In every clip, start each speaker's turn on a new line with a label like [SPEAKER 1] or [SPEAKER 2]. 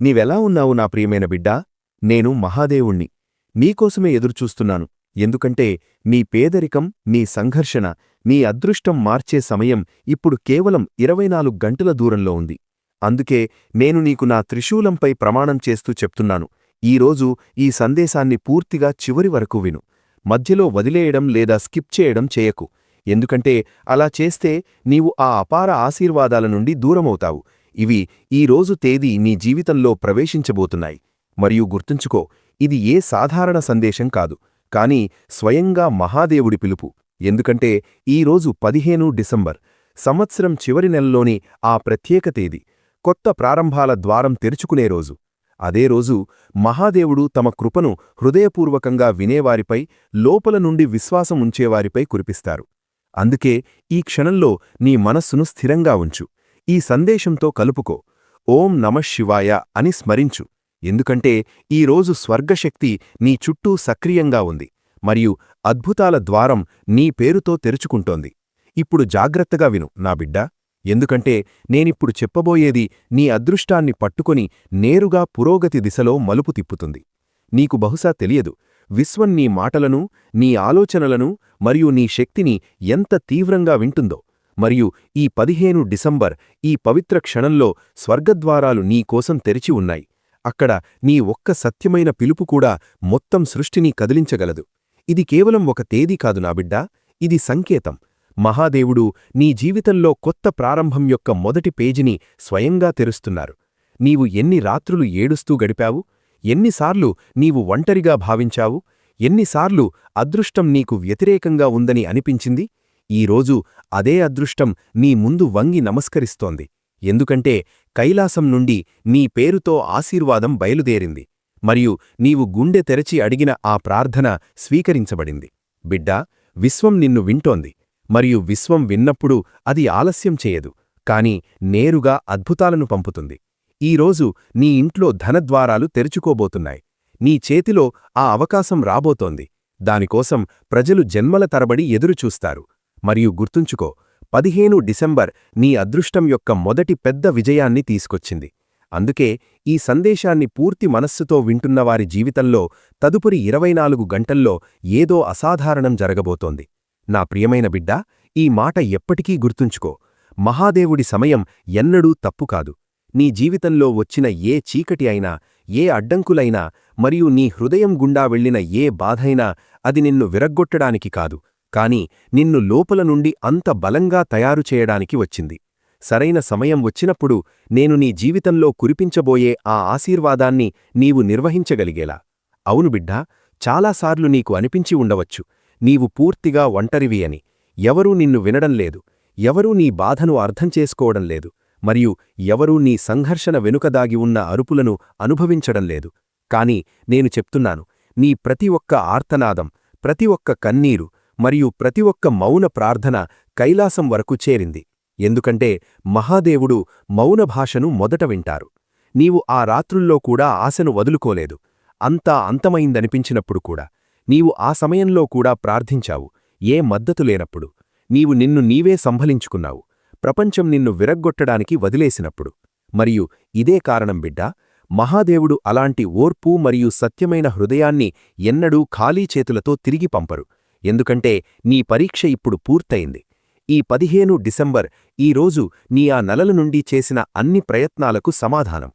[SPEAKER 1] నీవెలా ఉన్నావు నా ప్రియమైన బిడ్డా? నేను మహాదేవుణ్ణి. నీకోసమే ఎదురుచూస్తున్నాను. ఎందుకంటే నీ పేదరికం నీ సంఘర్షణ నీ అదృష్టం మార్చే సమయం ఇప్పుడు కేవలం ఇరవై నాలుగు గంటల దూరంలో ఉంది. అందుకే నేను నీకు నా త్రిశూలంపై ప్రమాణం చేస్తూ చెప్తున్నాను. ఈరోజు ఈ సందేశాన్ని పూర్తిగా చివరి వరకు విను. మధ్యలో వదిలేయడం లేదా స్కిప్ చేయడం చేయకు. ఎందుకంటే అలా చేస్తే నీవు ఆ అపార ఆశీర్వాదాల నుండి దూరమవుతావు. ఇవి ఈ రోజు తేదీ నీ జీవితంలో ప్రవేశించబోతున్నాయి. మరియు గుర్తుంచుకో ఇది ఏ సాధారణ సందేశం కాదు కానీ స్వయంగా మహాదేవుడి పిలుపు. ఎందుకంటే ఈరోజు పదిహేను డిసెంబర్ సంవత్సరం చివరి నెలలోని ఆ ప్రత్యేక తేదీ కొత్త ప్రారంభాల ద్వారం తెరుచుకునే రోజు. అదే రోజు మహాదేవుడు తమ కృపను హృదయపూర్వకంగా వినేవారిపై లోపల నుండి విశ్వాసం ఉంచేవారిపై కురిపిస్తారు. అందుకే ఈ క్షణంలో నీ మనస్సును స్థిరంగా ఉంచు. ఈ సందేశంతో కలుపుకో. ఓం నమశివాయ అని స్మరించు. ఎందుకంటే ఈరోజు స్వర్గశక్తి నీ చుట్టూ సక్రియంగా ఉంది. మరియు అద్భుతాల ద్వారం నీ పేరుతో తెరుచుకుంటోంది. ఇప్పుడు జాగ్రత్తగా విను నా బిడ్డా. ఎందుకంటే నేనిప్పుడు చెప్పబోయేది నీ అదృష్టాన్ని పట్టుకొని నేరుగా పురోగతి దిశలో మలుపు తిప్పుతుంది. నీకు బహుశా తెలియదు విశ్వం నీ మాటలను నీ ఆలోచనలను మరియు నీ శక్తిని ఎంత తీవ్రంగా వింటుందో. మరియు ఈ పదిహేను డిసెంబర్ ఈ పవిత్ర క్షణంలో స్వర్గద్వారాలు నీకోసం తెరిచి ఉన్నాయి. అక్కడ నీ ఒక్క సత్యమైన పిలుపు కూడా మొత్తం సృష్టిని కదిలించగలదు. ఇది కేవలం ఒక తేదీ కాదు నా బిడ్డా ఇది సంకేతం. మహాదేవుడు నీ జీవితంలో కొత్త ప్రారంభం యొక్క మొదటి పేజీని స్వయంగా తెరుస్తున్నారు. నీవు ఎన్ని రాత్రులు ఏడుస్తూ గడిపావు? ఎన్నిసార్లు నీవు ఒంటరిగా భావించావు? ఎన్నిసార్లు అదృష్టం నీకు వ్యతిరేకంగా ఉందని అనిపించింది? ఈరోజు అదే అదృష్టం నీ ముందు వంగి నమస్కరిస్తోంది. ఎందుకంటే కైలాసం నుండి నీ పేరుతో ఆశీర్వాదం బయలుదేరింది. మరియు నీవు గుండె తెరచి అడిగిన ఆ ప్రార్థన స్వీకరించబడింది. బిడ్డా విశ్వం నిన్ను వింటోంది. మరియు విశ్వం విన్నప్పుడు అది ఆలస్యం చేయదు. కాని నేరుగా అద్భుతాలను పంపుతుంది. ఈరోజు నీ ఇంట్లో ధనద్వారాలు తెరుచుకోబోతున్నాయి. నీ చేతిలో ఆ అవకాశం రాబోతోంది. దానికోసం ప్రజలు జన్మల తరబడి ఎదురుచూస్తారు. మరియు గుర్తుంచుకో పదిహేను డిసెంబర్ నీ అదృష్టం యొక్క మొదటి పెద్ద విజయాన్ని తీసుకొచ్చింది. అందుకే ఈ సందేశాన్ని పూర్తి మనస్సుతో వింటున్నవారి జీవితంలో తదుపరి ఇరవై నాలుగు గంటల్లో ఏదో అసాధారణం జరగబోతోంది. నా ప్రియమైన బిడ్డా ఈ మాట ఎప్పటికీ గుర్తుంచుకో మహాదేవుడి సమయం ఎన్నడూ తప్పుకాదు నీ జీవితంలో వచ్చిన ఏ చీకటి అయినా ఏ అడ్డంకులైనా మరియు నీ హృదయం గుండా వెళ్ళిన ఏ బాధైనా అది నిన్ను విరగ్గొట్టడానికి కాదు. కాని నిన్ను లోపల నుండి అంత బలంగా తయారు చేయడానికి వచ్చింది. సరైన సమయం వచ్చినప్పుడు నేను నీ జీవితంలో కురిపించబోయే ఆ ఆశీర్వాదాన్ని నీవు నిర్వహించగలిగేలా. అవును బిడ్డా చాలాసార్లు నీకు అనిపించి ఉండవచ్చు. నీవు పూర్తిగా ఒంటరివి అని. ఎవరూ నిన్ను వినడం లేదు. ఎవరూ నీ బాధను అర్థం చేసుకోవడం లేదు. మరియు ఎవరూ నీ సంఘర్షణ వెనుకదాగి ఉన్న అరుపులను అనుభవించడం లేదు. కాని నేను చెప్తున్నాను నీ ప్రతి ఒక్క ఆర్తనాదం ప్రతి ఒక్క కన్నీరు మరియు ప్రతి ఒక్క మౌన ప్రార్థన కైలాసం వరకు చేరింది. ఎందుకంటే మహాదేవుడు మౌన భాషను మొదట వింటారు. నీవు ఆ రాత్రుల్లో కూడా ఆశను వదులుకోలేదు. అంతా అంతమైందనిపించినప్పుడు కూడా. నీవు ఆ సమయంలో కూడా ప్రార్థించావు. ఏ మద్దతు లేనప్పుడు. నీవు నిన్ను నీవే సంభలించుకున్నావు. ప్రపంచం నిన్ను విరగ్గొట్టడానికి వదిలేసినప్పుడు. మరియు ఇదే కారణం బిడ్డా మహాదేవుడు అలాంటి ఓర్పు మరియు సత్యమైన హృదయాన్ని ఎన్నడూ ఖాళీ చేతులతో తిరిగి పంపరు. ఎందుకంటే నీ పరీక్ష ఇప్పుడు పూర్తయింది. ఈ పదిహేను డిసెంబర్ ఈరోజు నీ ఆ నెలల నుండి చేసిన అన్ని ప్రయత్నాలకు సమాధానం.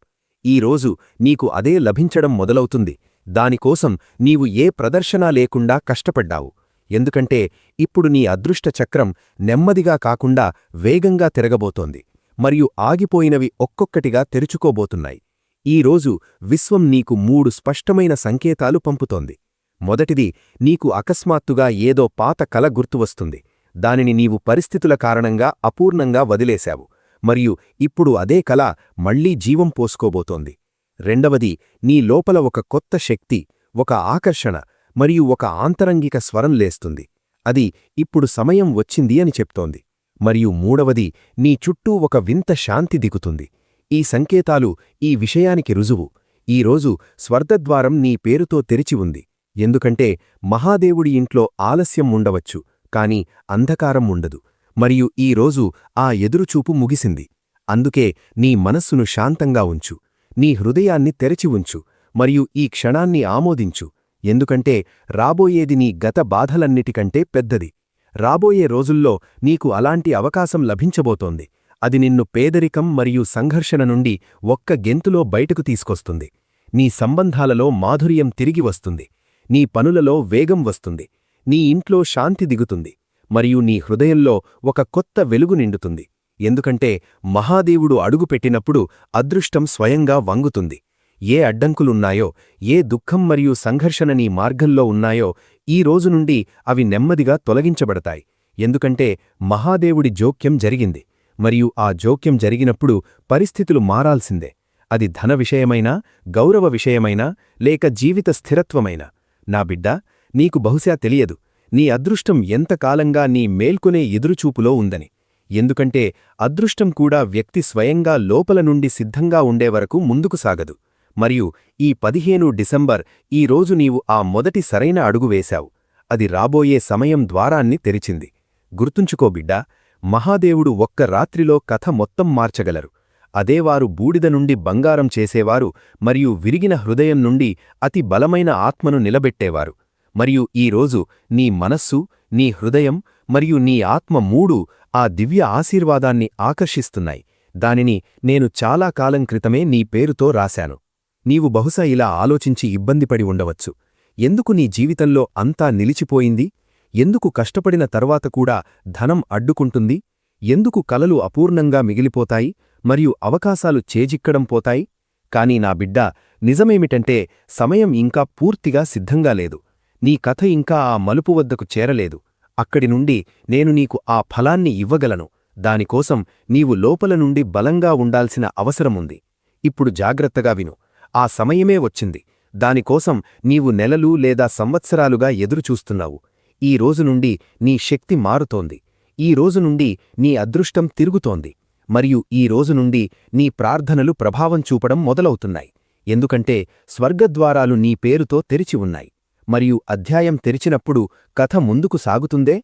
[SPEAKER 1] ఈరోజు నీకు అదే లభించడం మొదలవుతుంది. దానికోసం నీవు ఏ ప్రదర్శన లేకుండా కష్టపడ్డావు. ఎందుకంటే ఇప్పుడు నీ అదృష్ట చక్రం నెమ్మదిగా కాకుండా వేగంగా తిరగబోతోంది. మరియు ఆగిపోయినవి ఒక్కొక్కటిగా తెరుచుకోబోతున్నాయి. ఈరోజు విశ్వం నీకు మూడు స్పష్టమైన సంకేతాలు పంపుతోంది. మొదటిది నీకు అకస్మాత్తుగా ఏదో పాత కల గుర్తువస్తుంది దానిని నీవు పరిస్థితుల కారణంగా అపూర్ణంగా వదిలేశావు. మరియు ఇప్పుడు అదే కల మళ్ళీ జీవం పోసుకోబోతోంది. రెండవది నీ లోపల ఒక కొత్త శక్తి ఒక ఆకర్షణ మరియు ఒక ఆంతరంగిక స్వరం లేస్తుంది. అది ఇప్పుడు సమయం వచ్చింది అని చెప్తోంది. మరియు మూడవది నీ చుట్టూ ఒక వింత శాంతి దిగుతుంది. ఈ సంకేతాలు ఈ విషయానికి రుజువు. ఈరోజు స్వర్గద్వారం నీ పేరుతో తెరిచి ఉంది. ఎందుకంటే మహాదేవుడి ఇంట్లో ఆలస్యం ఉండవచ్చు కాని అంధకారం ఉండదు. మరియు ఈరోజు ఆ ఎదురుచూపు ముగిసింది. అందుకే నీ మనస్సును శాంతంగా ఉంచు నీ హృదయాన్ని తెరచి ఉంచు మరియు ఈ క్షణాన్ని ఆమోదించు. ఎందుకంటే రాబోయేది నీ గత బాధలన్నిటికంటే పెద్దది. రాబోయే రోజుల్లో నీకు అలాంటి అవకాశం లభించబోతోంది. అది నిన్ను పేదరికం మరియు సంఘర్షణ నుండి ఒక్క గెంతులో బయటకు తీసుకొస్తుంది. నీ సంబంధాలలో మాధుర్యం తిరిగి వస్తుంది. నీ పనులలో వేగం వస్తుంది. నీ ఇంట్లో శాంతి దిగుతుంది. మరియు నీ హృదయంలో ఒక కొత్త వెలుగు నిండుతుంది. ఎందుకంటే మహాదేవుడు అడుగుపెట్టినప్పుడు అదృష్టం స్వయంగా వంగుతుంది. ఏ అడ్డంకులున్నాయో ఏ దుఃఖం మరియు సంఘర్షణ నీ మార్గంలో ఉన్నాయో ఈ రోజు నుండి అవి నెమ్మదిగా తొలగించబడతాయి. ఎందుకంటే మహాదేవుడి జోక్యం జరిగింది. మరియు ఆ జోక్యం జరిగినప్పుడు పరిస్థితులు మారాల్సిందే. అది ధన విషయమైనా గౌరవ విషయమైనా లేక జీవిత స్థిరత్వమైనా. నా బిడ్డా నీకు బహుశా తెలియదు నీ అదృష్టం ఎంతకాలంగా నీ మేల్కొనే ఎదురుచూపులో ఉందని. ఎందుకంటే అదృష్టం కూడా వ్యక్తి స్వయంగా లోపల నుండి సిద్ధంగా ఉండేవరకు ముందుకు సాగదు. మరియు ఈ పదిహేను డిసెంబర్ ఈ రోజు నీవు ఆ మొదటి సరైన అడుగు వేశావు. అది రాబోయే సమయం ద్వారాన్ని తెరిచింది. గుర్తుంచుకో బిడ్డా మహాదేవుడు ఒక్క రాత్రిలో కథ మొత్తం మార్చగలరు. అదేవారు బూడిద నుండి బంగారం చేసేవారు మరియు విరిగిన హృదయం నుండి అతి బలమైన ఆత్మను నిలబెట్టేవారు. మరియు ఈరోజు నీ మనస్సు నీ హృదయం మరియు నీ ఆత్మ మూడు ఆ దివ్య ఆశీర్వాదాన్ని ఆకర్షిస్తున్నాయి. దానిని నేను చాలా కాలం క్రితమే నీ పేరుతో రాశాను. నీవు బహుశా ఇలా ఆలోచించి ఇబ్బందిపడి ఉండవచ్చు. ఎందుకు నీ జీవితంలో అంతా నిలిచిపోయింది? ఎందుకు కష్టపడిన తర్వాత కూడా ధనం అడ్డుకుంటుంది? ఎందుకు కలలు అపూర్ణంగా మిగిలిపోతాయి? మరియు అవకాశాలు చేజిక్కడం పోతాయి. కాని నా బిడ్డ నిజమేమిటంటే సమయం ఇంకా పూర్తిగా సిద్ధంగా లేదు. నీ కథ ఇంకా ఆ మలుపు వద్దకు చేరలేదు. అక్కడి నుండి నేను నీకు ఆ ఫలాన్ని ఇవ్వగలను. దానికోసం నీవు లోపల నుండి బలంగా ఉండాల్సిన అవసరముంది ఇప్పుడు జాగ్రత్తగా విను. ఆ సమయమే వచ్చింది. దానికోసం నీవు నెలలు లేదా సంవత్సరాలుగా ఎదురుచూస్తున్నావు. ఈ రోజు నుండి నీ శక్తి మారుతోంది. ఈ రోజు నుండి నీ అదృష్టం తిరుగుతోంది. మరియు ఈ రోజు నుండి నీ ప్రార్థనలు ప్రభావం చూపడం మొదలవుతున్నాయి. ఎందుకంటే స్వర్గద్వారాలు నీ పేరుతో తెరిచి ఉన్నాయి. మరియు అధ్యాయం తెరిచినప్పుడు కథ ముందుకు సాగుతుందే?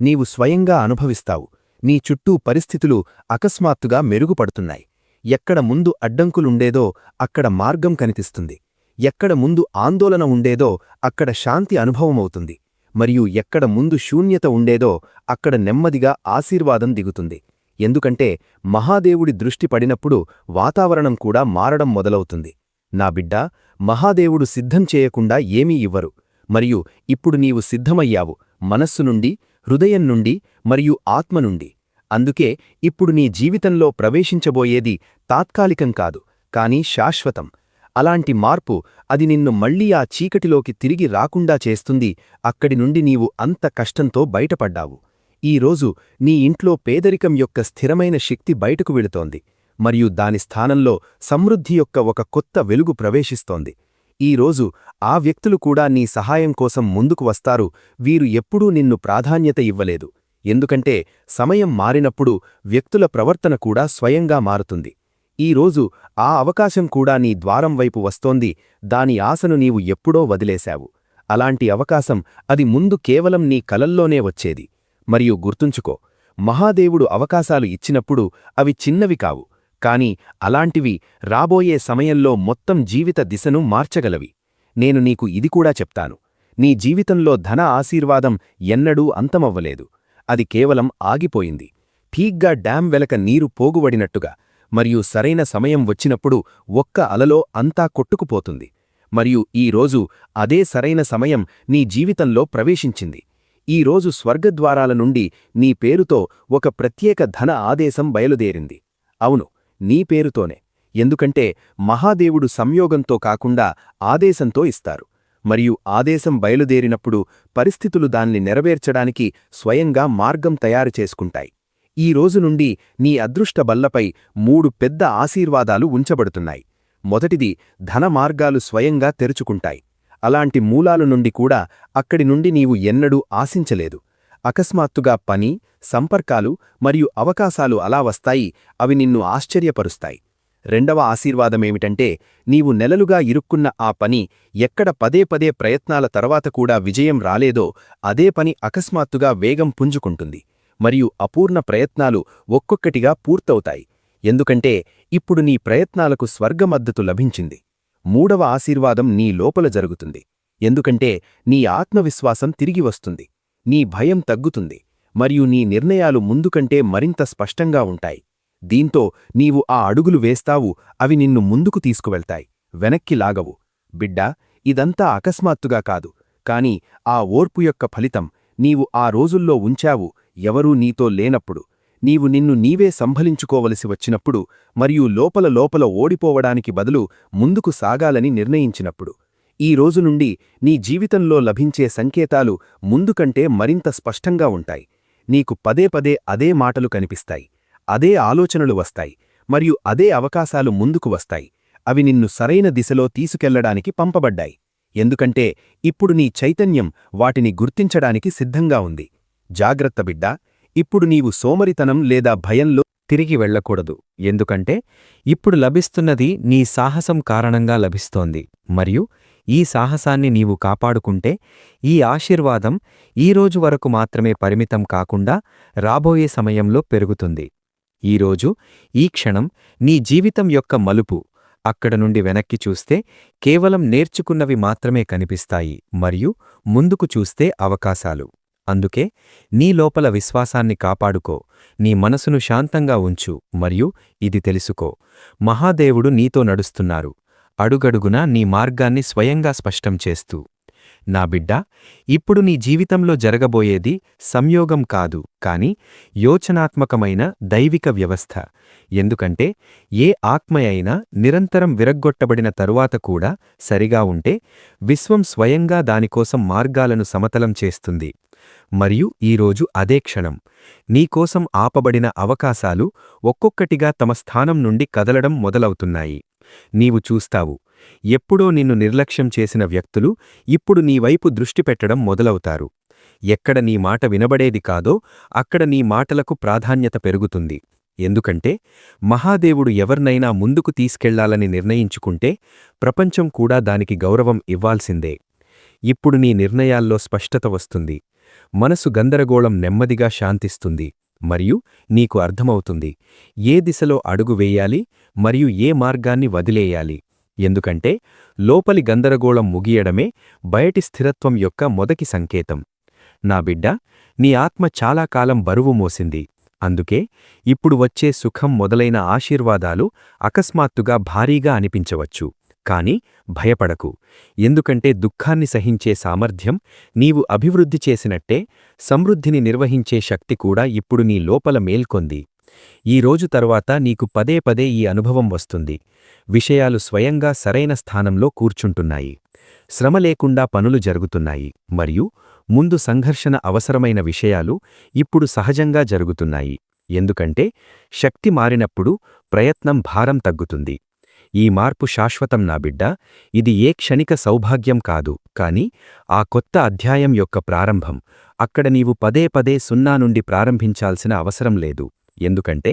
[SPEAKER 1] నీవు స్వయంగా అనుభవిస్తావు. నీ చుట్టూ పరిస్థితులు అకస్మాత్తుగా మెరుగుపడుతున్నాయి. ఎక్కడ ముందు అడ్డంకులుండేదో అక్కడ మార్గం కనిపిస్తుంది. ఎక్కడ ముందు ఆందోళన ఉండేదో అక్కడ శాంతి అనుభవమవుతుంది. మరియు ఎక్కడ ముందు శూన్యత ఉండేదో అక్కడ నెమ్మదిగా ఆశీర్వాదం దిగుతుంది. ఎందుకంటే మహాదేవుడి దృష్టి పడినప్పుడు వాతావరణం కూడా మారడం మొదలవుతుంది. నా బిడ్డ మహాదేవుడు సిద్ధం చేయకుండా ఏమీ ఇవ్వరు. మరియు ఇప్పుడు నీవు సిద్ధమయ్యావు మనస్సు నుండి హృదయం నుండి మరియు ఆత్మ నుండి. అందుకే ఇప్పుడు నీ జీవితంలో ప్రవేశించబోయేది తాత్కాలికం కాదు కానీ శాశ్వతం. అలాంటి మార్పు అది నిన్ను మళ్ళీ ఆ చీకటిలోకి తిరిగి రాకుండా చేస్తుంది అక్కడి నుండి నీవు అంత కష్టంతో బయటపడ్డావు. ఈరోజు నీ ఇంట్లో పేదరికం యొక్క స్థిరమైన శక్తి బయటకు వెళుతోంది మరియు దాని స్థానంలో సమృద్ధి యొక్క ఒక కొత్త వెలుగు ప్రవేశిస్తోంది. ఈరోజు ఆ వ్యక్తులు కూడా నీ సహాయం కోసం ముందుకు వస్తారు వీరు ఎప్పుడూ నిన్ను ప్రాధాన్యత ఇవ్వలేదు. ఎందుకంటే సమయం మారినప్పుడు వ్యక్తుల ప్రవర్తన కూడా స్వయంగా మారుతుంది. ఈరోజు ఆ అవకాశం కూడా నీ ద్వారం వైపు వస్తోంది దాని ఆశను నీవు ఎప్పుడో వదిలేశావు. అలాంటి అవకాశం అది ముందు కేవలం నీ కలల్లోనే వచ్చేది. మరియు గుర్తుంచుకో మహాదేవుడు అవకాశాలు ఇచ్చినప్పుడు అవి చిన్నవి కావు కాని అలాంటివి రాబోయే సమయంలో మొత్తం జీవిత దిశను మార్చగలవి. నేను నీకు ఇది కూడా చెప్తాను నీ జీవితంలో ధన ఆశీర్వాదం ఎన్నడూ అంతమవ్వలేదు అది కేవలం ఆగిపోయింది. ఠీగ్గా డ్యాం వెలక నీరు పోగుబడినట్టుగా మరియు సరైన సమయం వచ్చినప్పుడు ఒక్క అలలో అంతా కొట్టుకుపోతుంది మరియు ఈరోజు అదే సరైన సమయం నీ జీవితంలో ప్రవేశించింది. ఈరోజు స్వర్గద్వారాల నుండి నీ పేరుతో ఒక ప్రత్యేక ధన ఆదేశం బయలుదేరింది. అవును నీ పేరుతోనే. ఎందుకంటే మహాదేవుడు సంయోగంతో కాకుండా ఆదేశంతో ఇస్తారు. మరియు ఆదేశం బయలుదేరినప్పుడు పరిస్థితులు దాన్ని నెరవేర్చడానికి స్వయంగా మార్గం తయారు చేసుకుంటాయి. ఈ రోజు నుండి నీ అదృష్ట బల్లపై మూడు పెద్ద ఆశీర్వాదాలు ఉంచబడుతున్నాయి. మొదటిది ధన మార్గాలు స్వయంగా తెరుచుకుంటాయి. అలాంటి మూలాల నుండి కూడా అక్కడి నుండి నీవు ఎన్నడూ ఆశించలేదు. అకస్మాత్తుగా పని సంపర్కాలు మరియు అవకాశాలు అలా వస్తాయి అవి నిన్ను ఆశ్చర్యపరుస్తాయి. రెండవ ఆశీర్వాదమేమిటంటే నీవు నెలలుగా ఇరుక్కున్న ఆ పని ఎక్కడ పదే పదే ప్రయత్నాల తర్వాత కూడా విజయం రాలేదో అదే పని అకస్మాత్తుగా వేగం పుంజుకుంటుంది. మరియు అపూర్ణ ప్రయత్నాలు ఒక్కొక్కటిగా పూర్తవుతాయి.
[SPEAKER 2] ఎందుకంటే ఇప్పుడు నీ ప్రయత్నాలకు స్వర్గమద్దతు లభించింది. మూడవ ఆశీర్వాదం నీ లోపల జరుగుతుంది. ఎందుకంటే నీ ఆత్మవిశ్వాసం తిరిగి వస్తుంది. నీ భయం తగ్గుతుంది. మరియు నీ నిర్ణయాలు ముందుకంటే మరింత స్పష్టంగా ఉంటాయి. దీంతో నీవు ఆ అడుగులు వేస్తావు అవి నిన్ను ముందుకు తీసుకువెళ్తాయి. వెనక్కి లాగవు. బిడ్డా ఇదంతా అకస్మాత్తుగా కాదు. కాని ఆ ఓర్పు యొక్క ఫలితం నీవు ఆ రోజుల్లో ఉంచావు ఎవరూ నీతో లేనప్పుడు. నీవు నిన్ను నీవే సంభలించుకోవలసి వచ్చినప్పుడు మరియు లోపల లోపల ఓడిపోవడానికి బదులు ముందుకు సాగాలని నిర్ణయించినప్పుడు. ఈ రోజు నుండి నీ జీవితంలో లభించే సంకేతాలు ముందుకంటే మరింత స్పష్టంగా ఉంటాయి. నీకు పదే పదే అదే మాటలు కనిపిస్తాయి. అదే ఆలోచనలు వస్తాయి. మరియు అదే అవకాశాలు ముందుకు వస్తాయి. అవి నిన్ను సరైన దిశలో తీసుకెళ్ళడానికి పంపబడ్డాయి. ఎందుకంటే ఇప్పుడు నీ చైతన్యం వాటిని గుర్తించడానికి సిద్ధంగా ఉంది. జాగ్రత్త బిడ్డా! ఇప్పుడు నీవు సోమరితనం లేదా భయంలో
[SPEAKER 3] తిరిగి వెళ్ళకూడదు. ఎందుకంటే ఇప్పుడు లభిస్తున్నది నీ సాహసం కారణంగా లభిస్తోంది. మరియు ఈ సాహసాన్ని నీవు కాపాడుకుంటే ఈ ఆశీర్వాదం ఈరోజు వరకు మాత్రమే పరిమితం కాకుండా రాబోయే సమయంలో పెరుగుతుంది. ఈరోజు ఈ క్షణం నీ జీవితం యొక్క మలుపు. అక్కడ నుండి వెనక్కి చూస్తే కేవలం నేర్చుకున్నవి మాత్రమే కనిపిస్తాయి. మరియు ముందుకు చూస్తే అవకాశాలు. అందుకే నీ లోపల విశ్వాసాన్ని కాపాడుకో నీ మనసును శాంతంగా ఉంచు మరియు ఇది తెలుసుకో. మహాదేవుడు నీతో నడుస్తున్నారు అడుగడుగునా నీ మార్గాన్ని స్వయంగా స్పష్టం చేస్తూ. నా బిడ్డ ఇప్పుడు నీ జీవితంలో జరగబోయేది సంయోగం కాదు కాని యోచనాత్మకమైన దైవిక వ్యవస్థ. ఎందుకంటే ఏ ఆత్మయైనా నిరంతరం విరగ్గొట్టబడిన తరువాత కూడా సరిగా ఉంటే విశ్వం స్వయంగా దానికోసం మార్గాలను సమతలం చేస్తుంది. మరియు ఈరోజు అదే క్షణం. నీకోసం ఆపబడిన అవకాశాలు ఒక్కొక్కటిగా తమ స్థానం నుండి కదలడం మొదలవుతున్నాయి. నీవు చూస్తావు ఎప్పుడో నిన్ను నిర్లక్ష్యం చేసిన వ్యక్తులు ఇప్పుడు నీ వైపు దృష్టి పెట్టడం మొదలవుతారు. ఎక్కడ నీ మాట వినబడేది కాదో అక్కడ నీ మాటలకు ప్రాధాన్యత పెరుగుతుంది. ఎందుకంటే మహాదేవుడు ఎవర్నైనా ముందుకు తీసుకెళ్ళాలని నిర్ణయించుకుంటే ప్రపంచం కూడా దానికి గౌరవం ఇవ్వాల్సిందే. ఇప్పుడు నీ నిర్ణయాల్లో స్పష్టత వస్తుంది. మనసు గందరగోళం నెమ్మదిగా శాంతిస్తుంది మరియు నీకు అర్థమవుతుంది. ఏ దిశలో అడుగు వేయాలి మరియు ఏ మార్గాన్ని వదిలేయాలి? ఎందుకంటే లోపలి గందరగోళం ముగియడమే బయటి స్థిరత్వం యొక్క మొదటి సంకేతం. నా బిడ్డ నీ ఆత్మ చాలా కాలం బరువు మోసింది. అందుకే ఇప్పుడు వచ్చే సుఖం మొదలైన ఆశీర్వాదాలు అకస్మాత్తుగా భారీగా అనిపించవచ్చు. కాని భయపడకు. ఎందుకంటే దుఃఖాన్ని సహించే సామర్థ్యం నీవు అభివృద్ధి చేసినట్టే సమృద్ధిని నిర్వహించే శక్తి కూడా ఇప్పుడు నీ లోపల మేల్కొంది. ఈ రోజు తరువాత నీకు పదే పదే ఈ అనుభవం వస్తుంది. విషయాలు స్వయంగా సరైన స్థానంలో కూర్చుంటున్నాయి. శ్రమ లేకుండా పనులు జరుగుతున్నాయి. మరియు ముందు సంఘర్షణ అవసరమైన విషయాలు ఇప్పుడు సహజంగా జరుగుతున్నాయి. ఎందుకంటే శక్తి మారినప్పుడు ప్రయత్నం భారం తగ్గుతుంది. ఈ మార్పు శాశ్వతం నా బిడ్డ ఇది ఏ క్షణిక సౌభాగ్యం కాదు కాని ఆ కొత్త అధ్యాయం యొక్క ప్రారంభం. అక్కడ నీవు పదే పదే సున్నా నుండి ప్రారంభించాల్సిన అవసరం లేదు. ఎందుకంటే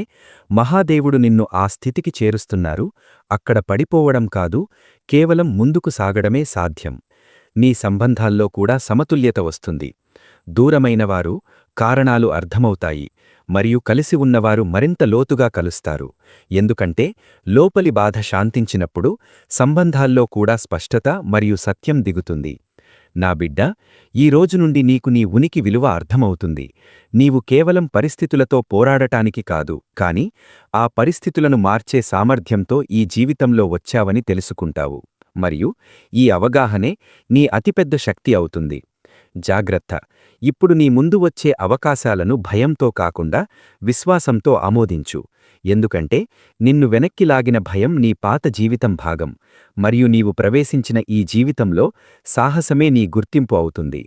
[SPEAKER 3] మహాదేవుడు నిన్ను ఆ స్థితికి చేరుస్తున్నారు అక్కడ పడిపోవడం కాదు కేవలం ముందుకు సాగడమే సాధ్యం. నీ సంబంధాల్లో కూడా సమతుల్యత వస్తుంది. దూరమైనవారు కారణాలు అర్థమవుతాయి మరియు కలిసి ఉన్నవారు మరింత లోతుగా కలుస్తారు. ఎందుకంటే లోపలి బాధ శాంతించినప్పుడు సంబంధాల్లో కూడా స్పష్టత మరియు సత్యం దిగుతుంది. నా బిడ్డ ఈ రోజు నుండి నీకు నీ ఉనికి విలువ అర్థమవుతుంది. నీవు కేవలం పరిస్థితులతో పోరాడటానికి కాదు కాని ఆ పరిస్థితులను మార్చే సామర్థ్యంతో ఈ జీవితంలో వచ్చావని తెలుసుకుంటావు. మరియు ఈ అవగాహనే నీ అతిపెద్ద శక్తి అవుతుంది. జాగ్రత్త. ఇప్పుడు నీ ముందు వచ్చే అవకాశాలను భయంతో కాకుండా విశ్వాసంతో ఆమోదించు. ఎందుకంటే నిన్ను వెనక్కి లాగిన భయం నీ పాత జీవితం భాగం. మరియు నీవు ప్రవేశించిన ఈ జీవితంలో సాహసమే నీ గుర్తింపు అవుతుంది.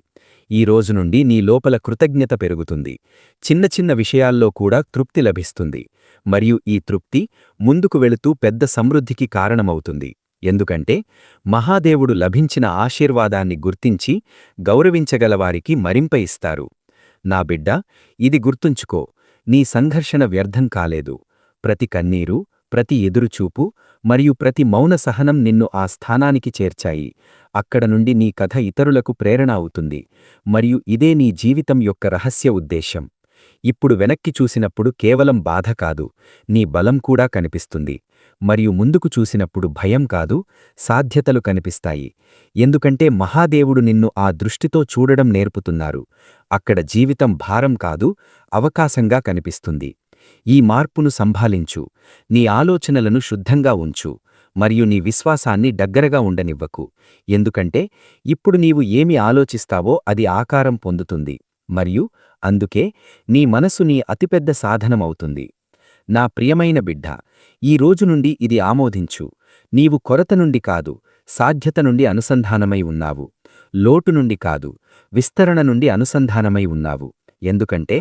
[SPEAKER 3] ఈ రోజు నుండి నీ లోపల కృతజ్ఞత పెరుగుతుంది. చిన్న చిన్న విషయాల్లో కూడా తృప్తి లభిస్తుంది. మరియు ఈ తృప్తి ముందుకు వెళుతూ పెద్ద సమృద్ధికి కారణమవుతుంది. ఎందుకంటే మహాదేవుడు లభించిన ఆశీర్వాదాన్ని గుర్తించి గౌరవించగలవారికి మరింప ఇస్తారు. నా బిడ్డ ఇది గుర్తుంచుకో నీ సంఘర్షణ వ్యర్థం కాలేదు. ప్రతి కన్నీరు ప్రతి ఎదురుచూపు మరియు ప్రతి మౌన సహనం నిన్ను ఆ స్థానానికి చేర్చాయి. అక్కడ నుండి నీ కథ ఇతరులకు ప్రేరణ అవుతుంది. మరియు ఇదే నీ జీవితం యొక్క రహస్య ఉద్దేశం ఇప్పుడు వెనక్కి చూసినప్పుడు కేవలం బాధ కాదు నీ బలం కూడా కనిపిస్తుంది. మరియు ముందుకు చూసినప్పుడు భయం కాదు సాధ్యతలు కనిపిస్తాయి. ఎందుకంటే మహాదేవుడు నిన్ను ఆ దృష్టితో చూడడం నేర్పుతున్నారు. అక్కడ జీవితం భారం కాదు అవకాశంగా కనిపిస్తుంది. ఈ మార్పును సంభాలించు. నీ ఆలోచనలను శుద్ధంగా ఉంచు. మరియు నీ విశ్వాసాన్ని దగ్గరగా ఉండనివ్వకు. ఎందుకంటే ఇప్పుడు నీవు ఏమి ఆలోచిస్తావో అది ఆకారం పొందుతుంది. మరియు అందుకే నీ మనసు నీ అతిపెద్ద సాధనమవుతుంది. నా ప్రియమైన బిడ్డ ఈ రోజు నుండి ఇది ఆమోదించు. నీవు కొరత నుండి కాదు సాధ్యత నుండి అనుసంధానమై ఉన్నావు. లోటు నుండి కాదు విస్తరణ నుండి అనుసంధానమై ఉన్నావు. ఎందుకంటే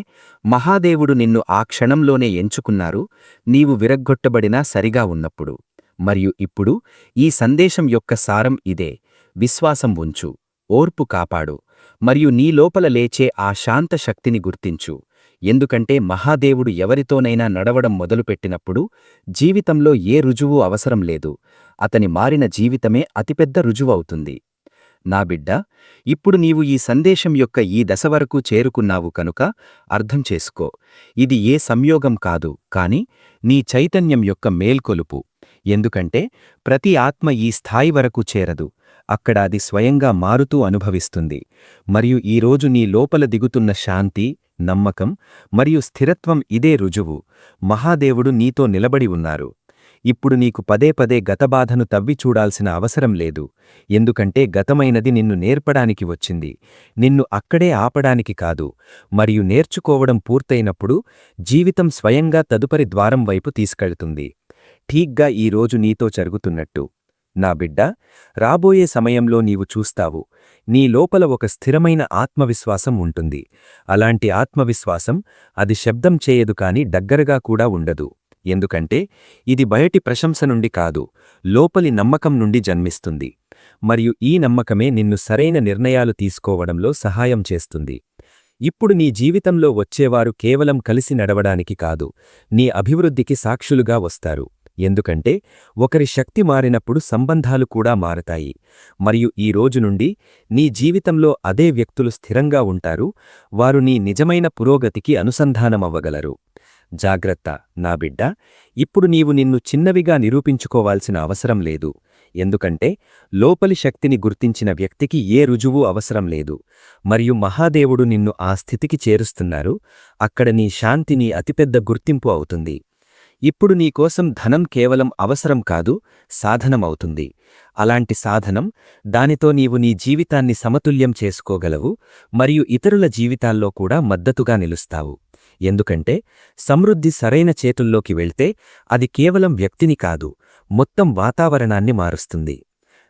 [SPEAKER 3] మహాదేవుడు నిన్ను ఆ క్షణంలోనే ఎంచుకున్నారు నీవు విరగ్గొట్టబడినా సరిగా ఉన్నప్పుడు. మరియు ఇప్పుడు ఈ సందేశం యొక్క సారం ఇదే విశ్వాసం ఉంచు ఓర్పు కాపాడు. మరియు నీ లోపల లేచే ఆ శాంత శక్తిని గుర్తించు. ఎందుకంటే మహాదేవుడు ఎవరితోనైనా నడవడం మొదలుపెట్టినప్పుడు జీవితంలో ఏ రుజువు అవసరం లేదు. అతని మారిన జీవితమే అతిపెద్ద రుజువవుతుంది. నా బిడ్డ ఇప్పుడు నీవు ఈ సందేశం యొక్క ఈ దశ వరకు చేరుకున్నావు కనుక అర్థం చేసుకో. ఇది ఏ సంయోగం కాదు కాని నీ చైతన్యం యొక్క మేల్కొలుపు. ఎందుకంటే ప్రతి ఆత్మ ఈ స్థాయి వరకు చేరదు. అక్కడ అది స్వయంగా మారుతూ అనుభవిస్తుంది. మరియు ఈరోజు నీ లోపల దిగుతున్న శాంతి నమ్మకం మరియు స్థిరత్వం ఇదే రుజువు. మహాదేవుడు నీతో నిలబడి ఉన్నారు. ఇప్పుడు నీకు పదే పదే గతబాధను తవ్వి చూడాల్సిన అవసరం లేదు. ఎందుకంటే గతమైనది నిన్ను నేర్పడానికి వచ్చింది. నిన్ను అక్కడే ఆపడానికి కాదు. మరియు నేర్చుకోవడం పూర్తయినప్పుడు జీవితం స్వయంగా తదుపరి ద్వారం వైపు తీసుకెళ్తుంది. ఠీగ్గా ఈరోజు నీతో జరుగుతున్నట్టు. నా బిడ్డ రాబోయే సమయంలో నీవు చూస్తావు. నీ లోపల ఒక స్థిరమైన ఆత్మవిశ్వాసం ఉంటుంది. అలాంటి ఆత్మవిశ్వాసం అది శబ్దం చేయదు కాని దగ్గరగా కూడా ఉండదు. ఎందుకంటే ఇది బయటి ప్రశంస నుండి కాదు లోపలి నమ్మకం నుండి జన్మిస్తుంది. మరియు ఈ నమ్మకమే నిన్ను సరైన నిర్ణయాలు తీసుకోవడంలో సహాయం చేస్తుంది. ఇప్పుడు నీ జీవితంలో వచ్చేవారు కేవలం కలిసి నడవడానికి కాదు నీ అభివృద్ధికి సాక్షులుగా వస్తారు. ఎందుకంటే ఒకరి శక్తి మారినప్పుడు సంబంధాలు కూడా మారతాయి. మరియు ఈ రోజు నుండి నీ జీవితంలో అదే వ్యక్తులు స్థిరంగా ఉంటారు వారు నీ నిజమైన పురోగతికి అనుసంధానమవ్వగలరు. జాగ్రత్త నా బిడ్డ ఇప్పుడు నీవు నిన్ను చిన్నవిగా నిరూపించుకోవాల్సిన అవసరం లేదు. ఎందుకంటే లోపలి శక్తిని గుర్తించిన వ్యక్తికి ఏ రుజువు అవసరం లేదు. మరియు మహాదేవుడు నిన్ను ఆ స్థితికి చేరుస్తున్నారు అక్కడ నీ శాంతి నీ అతిపెద్ద గుర్తింపు అవుతుంది. ఇప్పుడు నీకోసం ధనం కేవలం అవసరం కాదు సాధనమవుతుంది. అలాంటి సాధనం దానితో నీవు నీ జీవితాన్ని సమతుల్యం చేసుకోగలవు మరియు ఇతరుల జీవితాల్లో కూడా మద్దతుగా నిలుస్తావు. ఎందుకంటే సమృద్ధి సరైన చేతుల్లోకి వెళ్తే అది కేవలం వ్యక్తిని కాదు మొత్తం వాతావరణాన్ని మారుస్తుంది.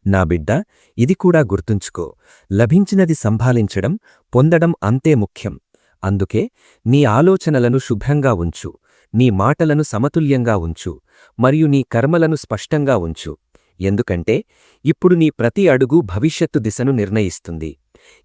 [SPEAKER 3] నా బిడ్డ ఇది కూడా గుర్తుంచుకో లభించినది సంభాలించడం పొందడం అంతే ముఖ్యం. అందుకే నీ ఆలోచనలను శుభ్రంగా ఉంచు నీ మాటలను సమతుల్యంగా ఉంచు మరియు నీ కర్మలను స్పష్టంగా ఉంచు. ఎందుకంటే ఇప్పుడు నీ ప్రతి అడుగు భవిష్యత్తు దిశను నిర్ణయిస్తుంది.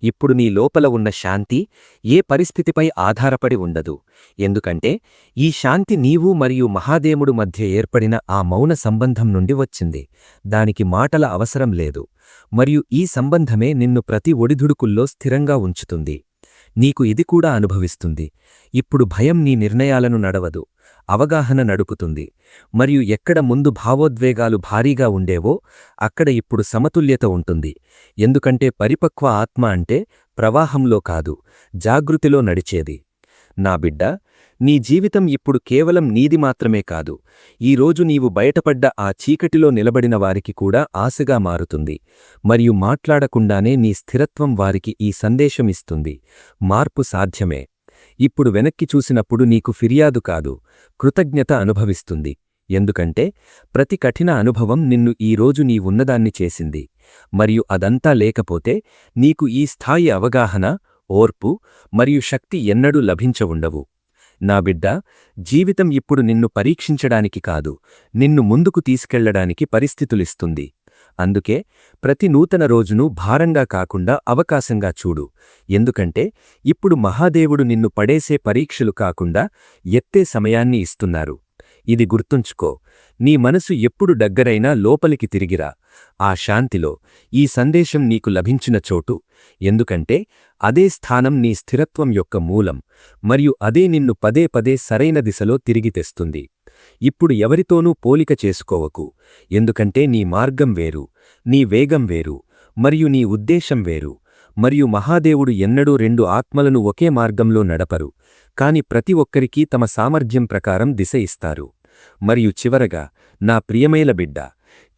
[SPEAKER 3] ఇప్పుడు నీ లోపల ఉన్న శాంతి ఏ పరిస్థితిపై ఆధారపడి ఉండదు. ఎందుకంటే ఈ శాంతి నీవు మరియు మహాదేవుడు మధ్య ఏర్పడిన ఆ మౌన సంబంధం నుండి వచ్చింది. దానికి మాటల అవసరం లేదు. మరియు ఈ సంబంధమే నిన్ను ప్రతి ఒడిదుడుకుల్లో స్థిరంగా ఉంచుతుంది. నీకు ఇది కూడా అనుభవిస్తుంది. ఇప్పుడు భయం నీ నిర్ణయాలను నడవదు. అవగాహన నడుపుతుంది. మరియు ఎక్కడ ముందు భావోద్వేగాలు భారీగా ఉండేవో అక్కడ ఇప్పుడు సమతుల్యత ఉంటుంది. ఎందుకంటే పరిపక్వ ఆత్మ అంటే ప్రవాహంలో కాదు జాగృతిలో నడిచేది. నా బిడ్డ నీ జీవితం ఇప్పుడు కేవలం నీది మాత్రమే కాదు. ఈరోజు నీవు బయటపడ్డ ఆ చీకటిలో నిలబడిన వారికి కూడా ఆశగా మారుతుంది. మరియు మాట్లాడకుండానే నీ స్థిరత్వం వారికి ఈ సందేశమిస్తుంది మార్పు సాధ్యమే. ఇప్పుడు వెనక్కి చూసినప్పుడు నీకు ఫిర్యాదు కాదు. కృతజ్ఞత అనుభవిస్తుంది. ఎందుకంటే ప్రతి కఠిన అనుభవం నిన్ను ఈరోజు నీ ఉన్నదాన్ని చేసింది. మరియు అదంతా లేకపోతే నీకు ఈ స్థాయి అవగాహన ఓర్పు మరియు శక్తి ఎన్నడూ లభించవుండవు నా బిడ్డ జీవితం ఇప్పుడు నిన్ను పరీక్షించడానికి కాదు నిన్ను ముందుకు తీసుకెళ్ళడానికి పరిస్థితులిస్తుంది. అందుకే ప్రతి నూతన రోజును భారంగా కాకుండా అవకాశంగా చూడు. ఎందుకంటే ఇప్పుడు మహాదేవుడు నిన్ను పడేసే పరీక్షలు కాకుండా ఎత్తే సమయాన్ని ఇస్తున్నారు. ఇది గుర్తుంచుకో నీ మనసు ఎప్పుడు దగ్గరైనా లోపలికి తిరిగిరా.
[SPEAKER 4] ఆ శాంతిలో ఈ సందేశం నీకు లభించిన చోటు. ఎందుకంటే అదే స్థానం నీ స్థిరత్వం యొక్క మూలం మరియు అదే నిన్ను పదే పదే సరైన దిశలో తిరిగి తెస్తుంది. ఇప్పుడు ఎవరితోనూ పోలిక చేసుకోవకు. ఎందుకంటే నీ మార్గం వేరు నీ వేగం వేరు మరియు నీ ఉద్దేశం వేరు మరియు మహాదేవుడు ఎన్నడూ రెండు ఆత్మలను ఒకే మార్గంలో నడపరు. కాని ప్రతి ఒక్కరికీ తమ సామర్థ్యం ప్రకారం దిశ ఇస్తారు. మరియు చివరగా నా ప్రియమైన బిడ్డ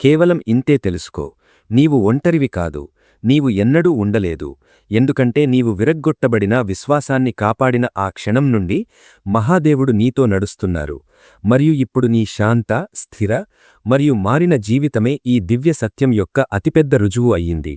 [SPEAKER 4] కేవలం ఇంతే తెలుసుకో నీవు ఒంటరివి కాదు నీవు ఎన్నడూ ఉండలేదు ఎందుకంటే నీవు విరగ్గొట్టబడిన విశ్వాసాన్ని కాపాడిన ఆ క్షణం నుండి మహాదేవుడు నీతో నడుస్తున్నారు. మరియు ఇప్పుడు నీ శాంత స్థిర మరియు మారిన జీవితమే ఈ దివ్య సత్యం యొక్క అతిపెద్ద రుజువు అయ్యింది.